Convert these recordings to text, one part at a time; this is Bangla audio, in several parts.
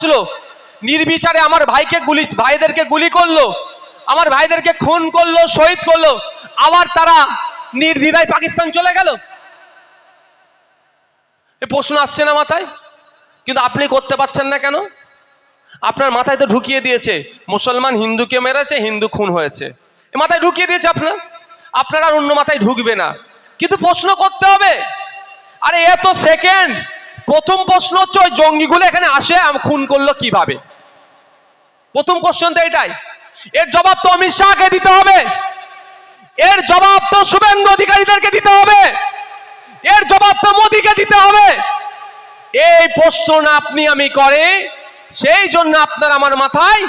ছিল। নির্বিচারে আমার ভাইকে গুলি, ভাইদেরকে গুলি করল। আমার ভাইদেরকে খুন করল, শহীদ করল। আবার তারা নির্দ্বিধায় পাকিস্তান চলে গেল। এ প্রশ্ন আসছে না মাথায়? কিন্তু আপনি করতে পারছেন না কেন? আপনার মাথায় তো ঢুকিয়ে দিয়েছে, মুসলমান হিন্দুকে মেরেছে, হিন্দু খুন হয়েছে। এ মাথায় ঢুকিয়ে দিয়েছে আপনার? আপনার আর অন্য মাথায় ঢুকবে না। কিন্তু প্রশ্ন করতে হবে, আরে এত সেকেন্ড প্রথম প্রশ্ন হচ্ছে ওই জঙ্গিগুলো এখানে আসে খুন করল কীভাবে? প্রথম কোশ্চেন তো এটাই। এর জবাব তো অমিত শাহকে দিতে হবে। এর জবাব তো শুভেন্দু অধিকারীদেরকে দিতে হবে। এর জবাব তো মোদীকে দিতে হবে। এই প্রশ্ন আপনি আমি করে, সেই জন্য আপনার আমার মাথায়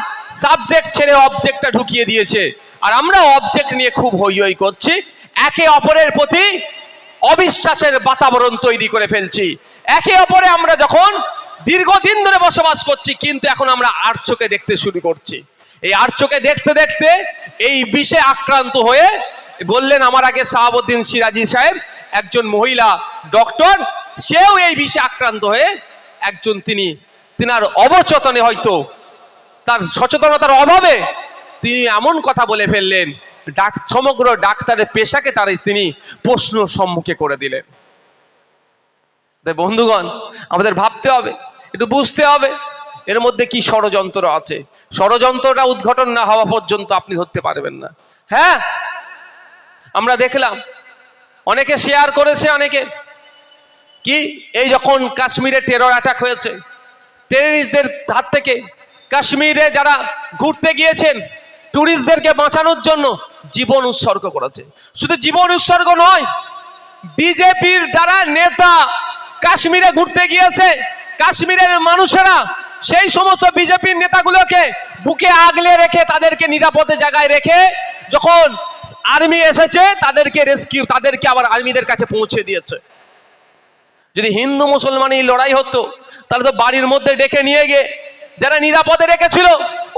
সাবজেক্ট ছেড়ে অবজেক্টটা ঢুকিয়ে দিয়েছে। আর আমরা অবজেক্ট নিয়ে খুব হই হই করছি। একে অপরের প্রতি অবিশ্বাসের বাতাবরণ তৈরি করে ফেলছি। একে অপরে আমরা যখন দীর্ঘদিন ধরে বসবাস করছি, কিন্তু এখন আমরা আর চোখে দেখতে শুরু করছি। এই আর চোখে দেখতে দেখতে এই বিষে আক্রান্ত হয়ে বললেন আমার আগে শাহাবুদ্দিন সিরাজি সাহেব, একজন মহিলা ডক্টর, সেও এই বিষে আক্রান্ত হয়ে একজন তিনি, তিনার অবচেতনে হয়তো তার সচেতনতার অভাবে তিনি এমন কথা বলে ফেললেন ডাক, সমগ্র ডাক্তারের পেশাকে তার তিনি প্রশ্ন সম্মুখে করে দিলেন। তাই বন্ধুগণ, আমাদের ভাবতে হবে, একটু বুঝতে হবে, এর মধ্যে কি ষড়যন্ত্র আছে। ষড়যন্ত্রটা উদ্ঘাটন না হওয়া পর্যন্ত আপনি ধরতে পারবেন না। হ্যাঁ? আমরা দেখলাম, অনেকে শেয়ার করেছে অনেকে। কি? এই যখন কাশ্মীরে টেরর অ্যাটাক হয়েছে টেররিস্টদের হাত থেকে কাশ্মীরে যারা ঘুরতে গিয়েছেন ট্যুরিস্টদেরকে বাঁচানোর জন্য জীবন উৎসর্গ করেছে। শুধু জীবন উৎসর্গ নয়, বিজেপির দ্বারা নেতা কাশ্মীরে ঘুরতে গিয়েছে, কাশ্মীরের মানুষেরা সেই সমস্ত বিজেপির নেতাগুলোকে বুকে আগলে রেখে তাদেরকে নিরাপদে জায়গায় রেখে যখন আর্মি এসেছে, তাদেরকে রেস্কিউ, তাদেরকে আবার আর্মিদের কাছে পৌঁছে দিয়েছে। যদি হিন্দু মুসলমান এই লড়াই হতো, তাহলে তো বাড়ির মধ্যে ডেকে নিয়ে গিয়ে যারা নিরাপদে রেখেছিল,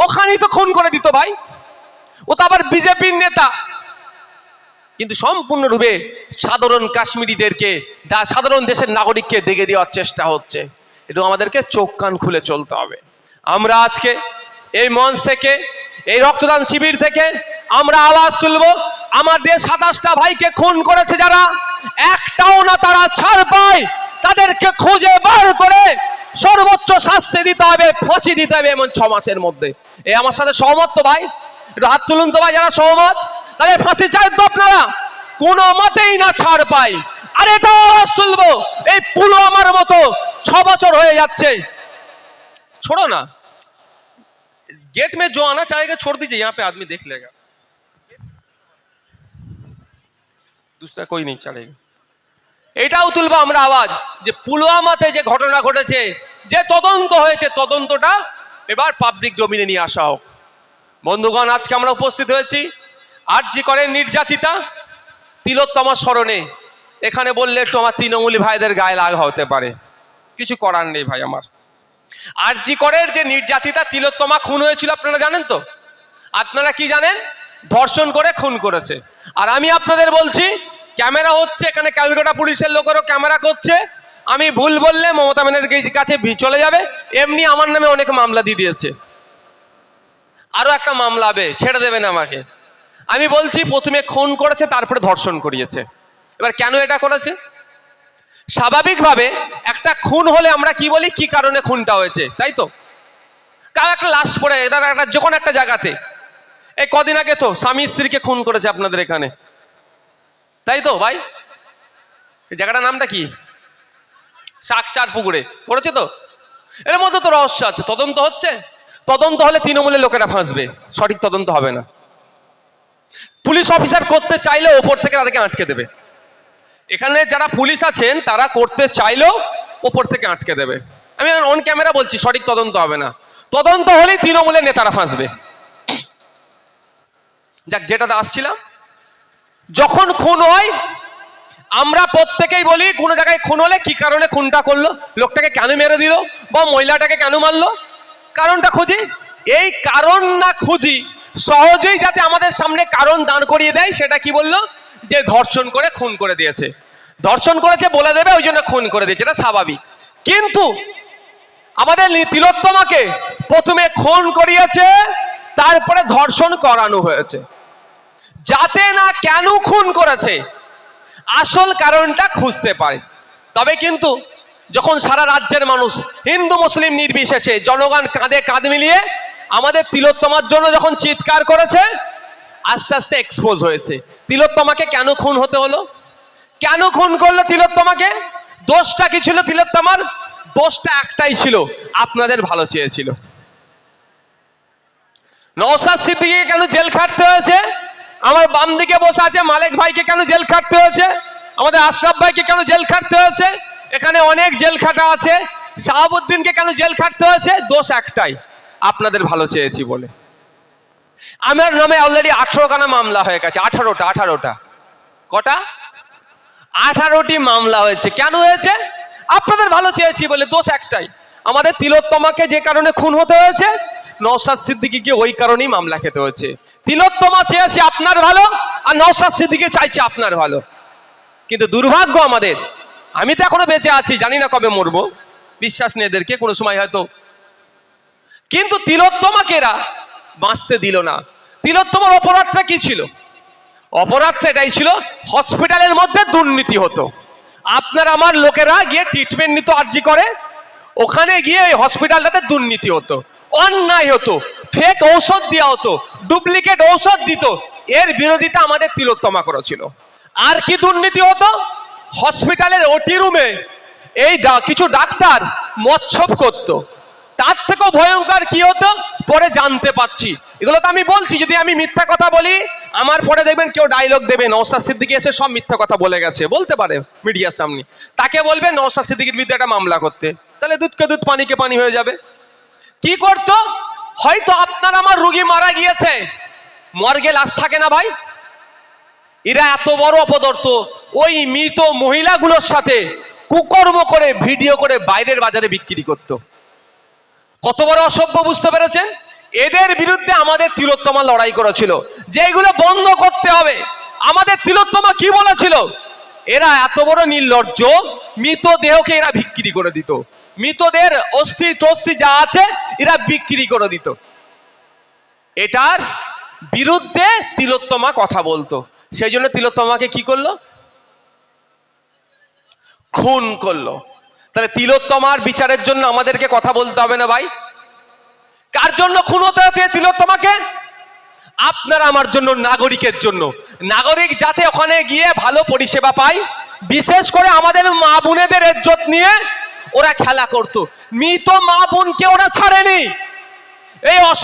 ওখানেই তো খুন করে দিত ভাই। ও তো আবার বিজেপির নেতা। কিন্তু সম্পূর্ণরূপে সাধারণ কাশ্মীরিদেরকে সাধারণ দেশের নাগরিককে দেখে দেওয়ার চেষ্টা হচ্ছে। এটা আমাদেরকে চোখ কান খুলে চলতে হবে। আমরা আজকে এই মঞ্চ থেকে, এই রক্তদান শিবির থেকে আমরা আওয়াজ তুলব। আমাদের সাতাশটা ভাইকে খুন করেছে যারা, একটাও না তারা ছাড় পায়। তাদেরকে খুঁজে বার করে সর্বোচ্চ শাস্তি দিতে হবে, ফাঁসি দিতে হবে এমন ছ মাসের মধ্যে। এই আমার সাথে সহমত তো ভাই। একটু হাত তুলুন তো ভাই যারা সহমত তাহলে ফাঁসি চাই তো আপনারা কোনো মতেই না ছাড় পাই আর এটাও আওয়াজ তুলবো এই পুলওয়ামার মতো ছ বছর হয়ে যাচ্ছে छोड़ो ना गेट में जो आना चाहेगा छोड़ दीजिए यहाँ पे आदमी देख लेगा दूसरा कोई नहीं चलेगा এটাও তুলবো আমরা আওয়াজ যে পুলওয়ামাতে যে ঘটনা ঘটেছে যে তদন্ত হয়েছে তদন্তটা এবার পাবলিক ডোমিনে নিয়ে আসা হোক বন্ধুগণ, আজকে আমরা উপস্থিত হয়েছি আর জি করেন নির্যাতিতা তিলোত্তমা স্মরণে। এখানে বললে একটু আমার তৃণমূলী ভাইদের গায়ে লাগা হতে পারে। কিছু করার নেই ভাই আমার। আর জি করের যে নির্যাতিতা তিলোত্তমা খুন হয়েছিল, আপনারা জানেন তো? আপনারা কি জানেন? ধর্ষণ করে খুন করেছে। আর আমি আপনাদের বলছি, ক্যামেরা হচ্ছে, এখানে ক্যালকাটা পুলিশের লোকেরও ক্যামেরা করছে। আমি ভুল বললে মমতা ব্যানার্জির কাছে চলে যাবে। এমনি আমার নামে অনেক মামলা দিয়ে দিয়েছে। আরও একটা মামলা হবে, ছেড়ে দেবেন আমাকে। আমি বলছি, প্রথমে খুন করেছে, তারপরে ধর্ষণ করিয়েছে। এবার কেন এটা করেছে? স্বাভাবিকভাবে একটা খুন হলে আমরা কি বলি, কি কারণে খুনটা হয়েছে, তাই তো? কার একটা লাশ পড়ে, এটা একটা যে কোনো একটা জায়গাতে। এই কদিন আগে তো স্বামী স্ত্রীকে খুন করেছে আপনাদের এখানে। তাই তো, ভাই? এই জায়গাটার নামটা কি? শাকচার পুকুরে। পড়েছে তো? এর মধ্যে তো রহস্য আছে, তদন্ত হচ্ছে। তদন্ত হলে তৃণমূলের লোকেরা ফাঁসবে। সঠিক তদন্ত হবে না। পুলিশ অফিসার করতে চাইলে ওপর থেকে তাদেরকে আটকে দেবে। এখানে যারা পুলিশ আছেন, তারা করতে চাইলেও ওপর থেকে আটকে দেবে। আমি অন ক্যামেরা বলছি, সঠিক তদন্ত হবে না। তদন্ত হলেই তৃণমূলের নেতারা ফাঁসবে। যাক যেটাতে আসছিলাম। যখন খুন হয়, আমরা প্রত্যেকেই বলি, কোনো জায়গায় খুন হলে কি কারণে খুনটা করল? লোকটাকে কেন মেরে দিল? বা মহিলাটাকে কেন মারলো? কারণটা খুঁজি? এই কারণ না খুঁজি, সহজেই যাতে আমাদের সামনে কারণ দাঁড় করিয়ে দেয়, সেটা কি বলল? যে ধর্ষণ করে খুন করে দিয়েছে। ধর্ষণ করেছে বলে দেবে, ওই জন্য খুন করে দিয়েছে, এটা স্বাভাবিক। কিন্তু আমাদের তিলোত্তমাকে প্রথমে খুন করিয়েছে, তারপরে ধর্ষণ করানো হয়েছে। যাতে না কেন খুন করেছে, আসল কারণটা খুঁজতে পারে। তবে কিন্তু যখন সারা রাজ্যের মানুষ, হিন্দু, মুসলিম নির্বিশেষে জনগণ কাঁধে কাঁধ মিলিয়ে আমাদের তিলোত্তমার জন্য যখন চিৎকার করেছে, আস্তে আস্তে এক্সপোজ হয়েছে। তিলোত্তমাকে কেন খুন হতে হলো? কেন খুন করল তিলোত্তমাকে? দোষটা কি ছিল তিলোত্তমার? দোষটা একটাই ছিল, আপনাদের ভালো চেয়েছিল। নওসাদ সিদ্দিকিকে কেন জেল খাটতে হয়েছে? আমার বাম দিকে বসে আছে মালিক ভাইকে কেন জেল খাটতে হয়েছে? আমাদের আশরাফ ভাইকে কেন জেল খাটতে হয়েছে? এখানে অনেক জেল খাটা আছে। শাহাবুদ্দিনকে কেন জেল খাটতে হয়েছে? দোষ একটাই, আপনাদের ভালো চেয়েছি বলে। আমার নামে অলরেডি আঠারো খানা মামলা হয়ে গেছে, আঠারোটা আঠারোটা। কটা? আঠারোটি মামলা হয়েছে। কেন হয়েছে? আপনাদের ভালো চেয়েছি বলে, দোষ একটাই। আমাদের তিলোত্তমাকে যে কারণে খুন হতে হয়েছে, নওশাদ সিদ্দিকিকে ওই কারণেই মামলা খেতে হয়েছে। তিলোত্তমা চেয়েছে আপনার ভালো, আর নওশাদ সিদ্দিকি চাইছে আপনার ভালো। কিন্তু দুর্ভাগ্য আমাদের আমি তো এখনও বেঁচে আছি, জানি না কবে মরবো। বিশ্বাস নেই এদেরকে, কোনো সময় হয়তো। কিন্তু তিলোত্তমাকেরা বাঁচতে দিল না। তিলোত্তমার অপরাধটা কি ছিল? অপরাধটা এটাই ছিল, হসপিটালের মধ্যে দুর্নীতি হতো। আপনার আমার লোকেরা গিয়ে ট্রিটমেন্ট নিত আর্জি করে। ওখানে গিয়ে ওই হসপিটালটাতে দুর্নীতি হতো। অন্যায় হতো। ফেক ঔষধ দেওয়া হতো। ডুপ্লিকেট ঔষধ দিত। এর বিরোধিতা আমাদের তিলোত্তমা করেছিল। আর কি দুর্নীতি হতো? হসপিটালের ওটি রুমে এই কিছু ডাক্তার মচ্ছব করতো। তার থেকেও ভয়ঙ্কর কি হতো? পরে জানতে পাচ্ছি এগুলো তো আমি বলছি, যদি আমি মিথ্যা কথা বলি, আমার পরে দেখবেন কেউ ডায়লগ দেবে। নওসাদ সিদ্দিকি এসে সব মিথ্যা কথা বলে গেছে। বলতে পারে মিডিয়ার সামনে। তাকে বলবে নওসাদ সিদ্দিকির বিরুদ্ধে একটা মামলা করতে। তাহলে দুধকে দুধ, পানিকে পানি হয়ে যাবে। কি করতো? হয়তো আপনার আমার রুগী মারা গিয়েছে। মর্গে লাশ থাকে না ভাই। এরা এত বড় অপদর্থ। ওই মৃত মহিলাগুলোর সাথে কুকর্ম করে, ভিডিও করে বাইরের বাজারে বিক্রি করতো। কত বড় অসভ্য বুঝতে পেরেছেন? এদের বিরুদ্ধে আমাদের তিলোত্তমা লড়াই করেছিল। যে এগুলো বন্ধ করতে হবে, আমাদের তিলোত্তমা কি বলেছিল? এরা এত বড় নির্লজ্জ, মৃত দেহকে এরা বিক্রি করে দিত। মৃতদের অস্থি টস্থি যা আছে, এরা বিক্রি করে দিত। এটার বিরুদ্ধে তিলোত্তমা কথা বলতো। সেই জন্য তিলোত্তমাকে কি করল? খুন করল। তাহলে তিলোত্তমার বিচারের জন্য আমাদেরকে কথা বলতে হবে না ভাই। কার জন্য খুন হতে হচ্ছে তিলোত্তমাকে আপনার আমার জন্য, নাগরিকের জন্য। নাগরিক যাতে ওখানে গিয়ে ভালো পরিষেবা পায়, বিশেষ করে আমাদের মা বোনেদের ইজ্জত নিয়ে ওরা খেলা করতো। মৃত মা বোনকে ওরা ছাড়েনি। এই অস